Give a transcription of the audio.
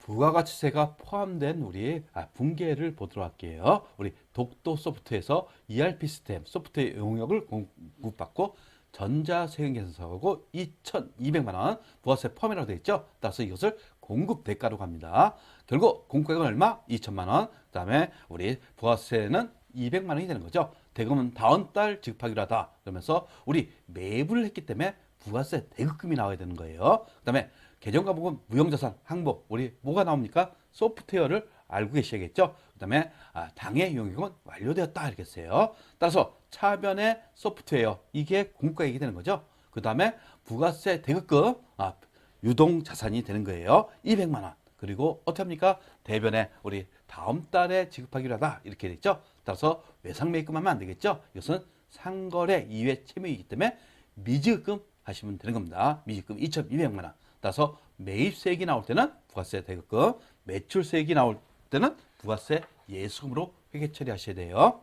부가가치세가 포함된 우리 아, 분계를 보도록 할게요. 우리 독도 소프트에서 ERP 시스템 소프트웨어 용역을 공급받고 전자세금계산서하고 2,200만 원 부가세 포함이라고 되어 있죠. 따라서 이것을 공급 대가로 갑니다. 결국 공급액은 얼마? 2천만 원. 그다음에 우리 부가세는 200만 원이 되는 거죠. 대금은 다음 달 지급하기로 하다. 그러면서 우리 매입을 했기 때문에 부가세 대급금이 나와야 되는 거예요. 그 다음에 계정 과목은 무형자산 항목 우리 뭐가 나옵니까? 소프트웨어를 알고 계셔야겠죠. 그 다음에 아, 당해 용역은 완료되었다 이렇게 써요. 따라서 차변의 소프트웨어 이게 공가액이 되는 거죠. 그 다음에 부가세 대급금 아, 유동 자산이 되는 거예요. 200만 원. 그리고 어떻게 합니까? 대변에 우리 다음 달에 지급하기로 하다 이렇게 돼 있죠. 따라서 외상 매입금 하면 안 되겠죠. 이것은 상거래 이외 채무이기 때문에 미지급금 하시면 되는 겁니다. 미지급 2,200만 원. 따라서 매입세액이 나올 때는 부가세 대급금, 매출세액이 나올 때는 부가세 예수금으로 회계 처리하셔야 돼요.